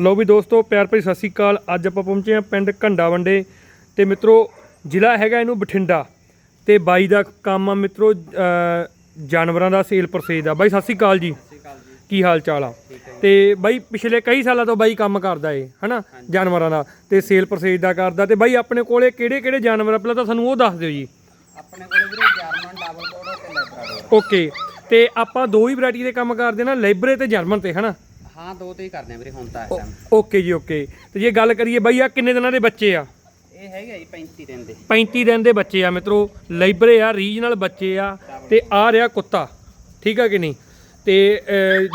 ਲੋ ਵੀ ਦੋਸਤੋ ਪਿਆਰ ਭਰੀ ਸਤਿ ਸ੍ਰੀ ਅਕਾਲ। ਅੱਜ ਆਪਾਂ ਪਹੁੰਚੇ ਹਾਂ ਪਿੰਡ ਘੰਡਾ ਵੰਡੇ ਤੇ ਮਿੱਤਰੋ ਜ਼ਿਲ੍ਹਾ ਹੈਗਾ ਇਹਨੂੰ ਬਠਿੰਡਾ ਤੇ ਬਾਈ ਦਾ ਕੰਮ ਆ ਮਿੱਤਰੋ ਜਾਨਵਰਾਂ ਦਾ ਸੇਲ ਪਰਸੇਜ ਦਾ। ਬਾਈ ਸਤਿ ਸ੍ਰੀ ਅਕਾਲ ਜੀ। ਕੀ ਹਾਲ ਚਾਲ ਆ? ਤੇ ਬਾਈ ਪਿਛਲੇ ਕਈ ਸਾਲਾਂ ਤੋਂ ਬਾਈ ਕੰਮ ਕਰਦਾ ਏ ਹਨਾ ਜਾਨਵਰਾਂ ਦਾ ਤੇ ਸੇਲ ਪਰਸੇਜ ਦਾ ਕਰਦਾ ਤੇ ਬਾਈ ਆਪਣੇ ਕੋਲੇ ਕਿਹੜੇ ਕਿਹੜੇ ਜਾਨਵਰ ਆ? ਪਹਿਲਾਂ ਤਾਂ ਸਾਨੂੰ ਉਹ ਦੱਸ ਦਿਓ ਜੀ। ਆਪਣੇ ਕੋਲ ਵੀਰੇ ਜਰਮਨ ਡਬਲ ਕੋਡ ਤੇ ਲੈਬਰਾਡੋਰ। ਓਕੇ ਤੇ ਆਪਾਂ ਦੋ ਹੀ ਵੈਰਾਈਟੀ ਦੇ ਕੰਮ ਕਰਦੇ ਨਾ ਲੈਬਰੇ ਤੇ ਜਰਮਨ ਤੇ ਹਨਾ? ਹਾਂ ਦੋ ਤੇ ਹੀ ਕਰਦੇ ਆ ਵੀਰੇ ਹੁਣ ਤਾਂ ਇਸ ਟਾਈਮ ਓਕੇ ਜੀ ਓਕੇ। ਤੇ ਜੇ ਗੱਲ ਕਰੀਏ ਬਾਈ ਆ ਕਿੰਨੇ ਦਿਨਾਂ ਦੇ ਬੱਚੇ ਆ? ਇਹ ਹੈਗਾ ਜੀ 35 ਦਿਨ ਦੇ। 35 ਦਿਨ ਦੇ ਬੱਚੇ ਆ ਮਿੱਤਰੋ। ਲਾਈਬਰੇ ਆ ਰੀਜਨਲ ਬੱਚੇ ਆ। ਤੇ ਆ ਰਿਹਾ ਕੁੱਤਾ। ਠੀਕ ਆ ਕਿ ਨਹੀਂ? ਤੇ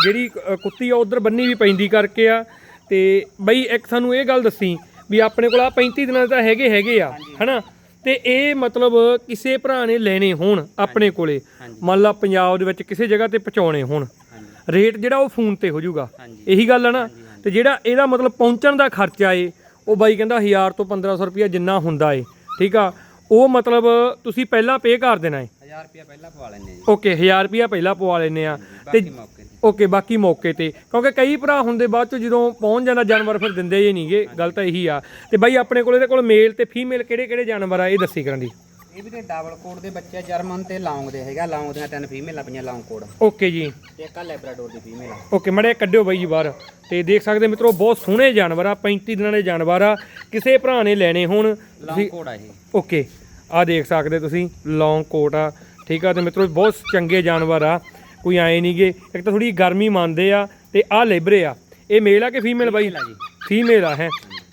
ਜਿਹੜੀ ਕੁੱਤੀ ਆ ਉਧਰ ਬੰਨੀ ਵੀ ਪੈਂਦੀ ਕਰਕੇ ਆ। ਤੇ ਬਈ ਇੱਕ ਸਾਨੂੰ ਇਹ ਗੱਲ ਦੱਸੀ ਵੀ ਆਪਣੇ ਕੋਲ ਆ 35 ਦਿਨਾਂ ਦੇ ਤਾਂ ਹੈਗੇ ਹੈਗੇ ਆ। ਹਨਾ? ਤੇ ਇਹ ਮਤਲਬ ਕਿਸੇ ਭਰਾ ਨੇ ਲੈਣੇ ਹੋਣ ਆਪਣੇ ਕੋਲੇ। ਮੰਨ ਲਾ ਪੰਜਾਬ ਦੇ ਵਿੱਚ ਕਿਸੇ ਜਗ੍ਹਾ ਤੇ ਪਹੁੰਚਾਉਣੇ ਹੋਣ। ਰੇਟ ਜਿਹੜਾ ਉਹ ਫੋਨ ਤੇ ਹੋ ਜਾਊਗਾ। ਇਹੀ ਗੱਲ ਹੈ ਨਾ। ਤੇ ਜਿਹੜਾ ਇਹਦਾ ਮਤਲਬ ਪਹੁੰਚਣ ਦਾ ਖਰਚਾ ਏ ਉਹ ਬਾਈ ਕਹਿੰਦਾ 1000 ਤੋਂ 1500 ਰੁਪਇਆ ਜਿੰਨਾ ਹੁੰਦਾ ਏ ਠੀਕ ਆ? ਉਹ ਮਤਲਬ ਤੁਸੀਂ ਪਹਿਲਾਂ ਪੇ ਕਰ ਦੇਣਾ ਏ। 1000 ਰੁਪਿਆ ਪਹਿਲਾਂ ਪਵਾ ਲੈਣੇ ਜੀ। ਓਕੇ 1000 ਰੁਪਇਆ ਪਹਿਲਾਂ ਪਵਾ ਲੈਨੇ ਆ। ਤੇ ਓਕੇ ਬਾਕੀ ਮੌਕੇ ਤੇ। ਕਿਉਂਕਿ ਕਈ ਭਰਾ ਹੁੰਦੇ ਬਾਅਦ ਚ ਜਦੋਂ ਪਹੁੰਚ ਜਾਂਦਾ ਜਾਨਵਰ ਫਿਰ ਦਿੰਦੇ ਹੀ ਨਹੀਂਗੇ ਗੱਲ ਤਾਂ ਇਹੀ ਆ। ਤੇ ਬਾਈ ਆਪਣੇ ਕੋਲ ਇਹਦੇ ਕੋਲ ਮੇਲ ਤੇ ਫੀਮੇਲ ਕਿਹੜੇ ਕਿਹੜੇ ਜਾਨਵਰ ਆ ਇਹ ਦੱਸੀ ਕਰਾਂ ਦੀ ਇਹ ਵੀਰੇ ਡਬਲ ਕੋਡ ਦੇ ਬੱਚੇ ਜਰਮਨ ਤੇ ਲੌਂਗ ਦੇ ਹੈਗਾ ਲੌਂਗ ਦੀਆਂ ਤਿੰਨ ਫੀਮੇਲਾਂ ਪਈਆਂ ਲੌਂਗ ਕੋਡ ਓਕੇ ਜੀ। ਤੇ ਇੱਕ ਆ ਲੈਬਰਾਡੋਰ ਦੀ ਫੀਮੇਲ ਓਕੇ ਮੜੇ ਕੱਢਿਓ ਬਾਈ ਜੀ ਬਾਹਰ। ਤੇ ਦੇਖ ਸਕਦੇ ਮਿੱਤਰੋ ਬਹੁਤ ਸੋਹਣੇ ਜਾਨਵਰ ਆ 35 ਦਿਨਾਂ ਦੇ ਜਾਨਵਰ ਆ। ਕਿਸੇ ਭਰਾ ਨੇ ਲੈਣੇ ਹੋਣ ਲੌਂਗ ਕੋਡ ਆ ਇਹ। ਓਕੇ ਆ ਦੇਖ ਸਕਦੇ ਤੁਸੀਂ ਲੌਂਗ ਕੋਟ ਆ। ਠੀਕ ਆ ਤੇ ਮਿੱਤਰੋ ਬਹੁਤ ਚੰਗੇ ਜਾਨਵਰ ਆ। ਕੋਈ ਆਏ ਨਹੀਂਗੇ ਇੱਕ ਤਾਂ ਥੋੜੀ ਗਰਮੀ ਮੰਨਦੇ ਆ ਤੇ ਆ ਲੇਬਰੇ ਆ। ਇਹ ਮੇਲ ਆ ਕਿ ਫੀਮੇਲ ਬਾਈ? ਫੀਮੇਲ ਆ ਹੈ।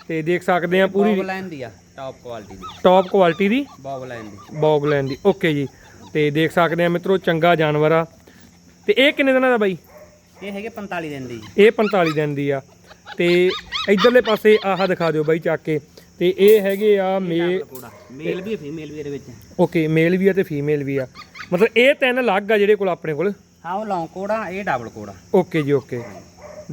ਤੇ ਦੇਖ ਸਕਦੇ ਆ ਪੂਰੀ ਬੌਬਲੈਂਡ ਦੀ ਆ। ਟਾਪ ਕੁਆਲਿਟੀ ਦੀ। ਟੌਪ ਕੁਆਲਿਟੀ ਦੀ? ਬੌਬਲੈਂਡ ਦੀ। ਬੌਗਲੈਂਡ ਦੀ। ਓਕੇ ਜੀ। ਤੇ ਦੇਖ ਸਕਦੇ ਆ ਮਿੱਤਰੋ ਚੰਗਾ ਜਾਨਵਰ ਆ। ਤੇ ਇਹ ਕਿੰਨੇ ਦਿਨਾਂ ਦਾ ਬਾਈ? ਇਹ ਹੈਗੇ 45 ਦਿਨ ਦੀ। ਇਹ 45 ਦਿਨ ਦੀ ਆ। ਤੇ ਇਧਰਲੇ ਪਾਸੇ ਆਹ ਦਿਖਾ ਦਿਓ ਬਾਈ ਚੱਕ ਕੇ। ਤੇ ਇਹ ਹੈਗੇ ਆ ਮੇ ਡਬਲ ਕੋਡ ਆ ਮੇਲ ਵੀ ਫੀਮੇਲ ਵੀ ਇਹਦੇ ਵਿੱਚ। ਓਕੇ ਮੇਲ ਵੀ ਆ ਤੇ ਫੀਮੇਲ ਵੀ ਆ। ਮਤਲਬ ਇਹ ਤਿੰਨ ਅਲੱਗ ਆ ਜਿਹੜੇ ਕੋਲ ਆਪਣੇ ਕੋਲ। ਹਾਂ ਉਹ ਲੌਂਗ ਆ ਇਹ ਡਬਲ ਆ। ਓਕੇ ਜੀ ਓਕੇ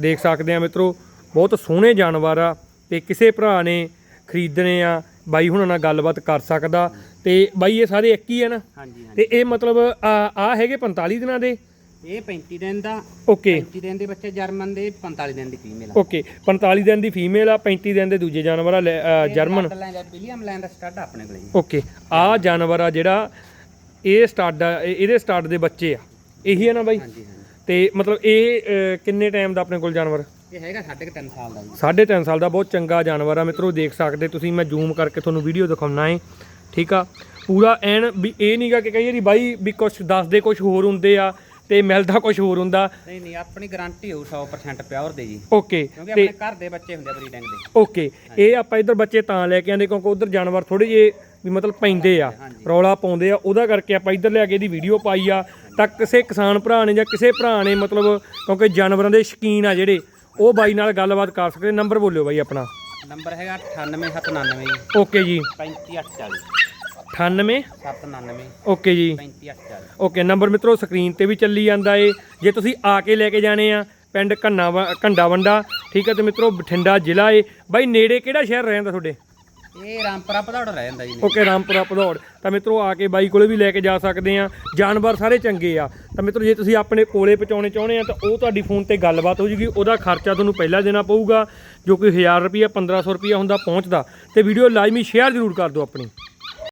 ਦੇਖ ਸਕਦੇ ਆ ਮਿੱਤਰੋ ਬਹੁਤ ਸੋਹਣੇ ਜਾਨਵਰ ਆ ਤੇ ਕਿਸੇ ਭਰਾ ਨੇ ਖਰੀਦਣੇ ਆ। ਬਾਈ ਹੁਣਾਂ ਨਾਲ ਗੱਲਬਾਤ ਕਰ ਸਕਦਾ ਤੇ ਬਾਈ ਇਹ ਸਾਰੇ ਇੱਕ ਹੀ ਆ ਨਾ? ਹਾਂਜੀ ਹਾਂਜੀ। ਤੇ ਇਹ ਮਤਲਬ ਆ ਆ ਹੈਗੇ 45 ਦਿਨਾਂ ਦੇ? ਇਹ 35 ਦਿਨ ਦਾ। ਓਕੇ। 35 ਦਿਨ ਦੇ ਬੱਚੇ ਜਰਮਨ ਦੇ 45 ਦਿਨ ਦੀ ਫੀਮੇਲ ਆ। ਓਕੇ 45 ਦਿਨ ਦੀ ਫੀਮੇਲ ਆ 35 ਦਿਨ ਦੇ ਦੂਜੇ ਜਾਨਵਰ ਆ ਜਰਮਨ? ਲੈਂਡ ਵਿਲੀਅਮ ਲੈਂਡ ਦਾ ਸਟੱਡ ਆਪਣੇ ਕੋਲੇ। ਓਕੇ ਆ ਜਾਨਵਰ ਆ ਜਿਹੜਾ ਇਹ ਇਹ- ਇਹਦੇ ਸਟਾਰਟ ਦੇ ਬੱਚੇ ਆ। ਇਹੀ ਆ ਨਾ ਬਾਈ? ਤੇ ਮਤਲਬ ਇਹ ਕਿੰਨੇ ਟਾਈਮ ਦਾ ਆਪਣੇ ਕੋਲ ਜਾਨਵਰ? ਇਹ ਹੈਗਾ ਸਾਢੇ ਕੁ ਤਿੰਨ ਸਾਲ ਦਾ ਜੀ। ਸਾਢੇ ਤਿੰਨ ਸਾਲ ਦਾ ਬਹੁਤ ਚੰਗਾ ਜਾਨਵਰ ਆ। ਮਿੱਤਰੋ ਦੇਖ ਸਕਦੇ ਤੁਸੀਂ ਮੈਂ ਜ਼ੂਮ ਕਰਕੇ ਤੁਹਾਨੂੰ ਵੀਡੀਓ ਦਿਖਾਉਣਾ ਹੈ ਠੀਕ ਆ? ਪੂਰਾ ਐਨ ਵੀ ਇਹ ਨਹੀਂਗਾ ਕਿ ਕਈ ਵਾਰੀ ਬਾਈ ਵੀ ਕੁਝ ਦੱਸਦੇ ਕੁਝ ਹੋਰ ਹੁੰਦੇ ਆ ਤੇ ਮਿਲਦਾ ਕੁਝ ਹੋਰ ਹੁੰਦਾ। ਨਹੀਂ ਨਹੀਂ ਆਪਣੀ ਗਾਰੰਟੀ ਹੋਊ 100% ਪਿਓਰ ਦੇ ਜੀ। ਓਕੇ ਕਿਉਂਕਿ ਆਪਣੇ ਘਰ ਦੇ ਬੱਚੇ ਹੁੰਦੇ ਬਰੀਡਿੰਗ ਦੇ। ਓਕੇ ਇਹ ਆਪਾਂ ਇਧਰ ਬੱਚੇ ਤਾਂ ਲੈ ਕੇ ਆਂਦੇ ਕਿਉਂਕਿ ਉਧਰ ਜਾਨਵਰ ਥੋੜੇ ਜੇ ਵੀ ਮਤਲਬ ਪੈਂਦੇ ਆ ਰੌਲਾ ਪਾਉਂਦੇ ਆ। ਉਹਦਾ ਕਰਕੇ ਆਪਾਂ ਇਧਰ ਲਿਆ ਕੇ ਇਹਦੀ ਵੀਡੀਓ ਪਾਈ ਆ। ਤਾਂ ਕਿਸੇ ਕਿਸਾਨ ਭਰਾ ਨੇ ਜਾਂ ਕਿਸੇ ਭਰਾ ਨੇ ਮਤਲਬ ਕਿਉਂਕਿ ਜਾਨਵਰਾਂ ਦੇ ਸ਼ੌਕੀਨ ਆ ਜਿਹੜੇ ਉਹ ਬਾਈ ਨਾਲ ਗੱਲਬਾਤ ਕਰ ਸਕਦੇ ਨੰਬਰ ਬੋਲਿਓ ਬਾਈ ਆਪਣਾ। ਨੰਬਰ ਹੈਗਾ 98799 ਜੀ ਓਕੇ ਜੀ। 35840 98 799 ਓਕੇ ਜੀ। 35840 ਓਕੇ ਨੰਬਰ ਮਿੱਤਰੋ ਸਕਰੀਨ ਤੇ ਵੀ ਚੱਲੀ ਜਾਂਦਾ ਏ। ਜੇ ਤੁਸੀਂ ਆ ਕੇ ਲੈ ਕੇ ਜਾਣੇ ਆ ਪਿੰਡ ਘੰਡਾ ਵੰਡਾ ਠੀਕ ਹੈ ਤੇ ਮਿੱਤਰੋ ਬਠਿੰਡਾ ਜ਼ਿਲ੍ਹਾ ਏ। ਬਾਈ ਨੇੜੇ ਕਿਹੜਾ ਸ਼ਹਿਰ ਰਹਿੰਦਾ ਤੁਹਾਡੇ? ਇਹ ਰਾਮਪੁਰਾ ਭਦੌੜ ਰਹਿ ਜਾਂਦਾ ਜੀ। ਓਕੇ, ਰਾਮਪੁਰਾ ਭਦੌੜ। ਤਾਂ ਮਿੱਤਰੋ, ਆ ਕੇ ਬਾਈ ਕੋਲੇ ਵੀ ਲੈ ਕੇ ਜਾ ਸਕਦੇ ਆ। ਜਾਨਵਰ ਸਾਰੇ ਚੰਗੇ ਆ। ਤਾਂ ਮਿੱਤਰੋ, ਜੇ ਤੁਸੀਂ ਆਪਣੇ ਕੋਲੇ ਪਹੁੰਚਾਉਣੇ ਚਾਹੁੰਦੇ ਆ, ਤਾਂ ਉਹ ਤੁਹਾਡੀ ਫੋਨ ਤੇ ਗੱਲਬਾਤ ਹੋ ਜੂਗੀ। ਉਹਦਾ ਖਰਚਾ ਤੁਹਾਨੂੰ ਪਹਿਲਾਂ ਦੇਣਾ ਪਊਗਾ, ਜੋ ਕੋਈ 1000 ਰੁਪਿਆ 1500 ਰੁਪਿਆ ਹੁੰਦਾ ਪਹੁੰਚਦਾ। ਤੇ ਵੀਡੀਓ ਲਾਜ਼ਮੀ ਸ਼ੇਅਰ ਜ਼ਰੂਰ ਕਰ ਦਿਓ ਆਪਣੀ।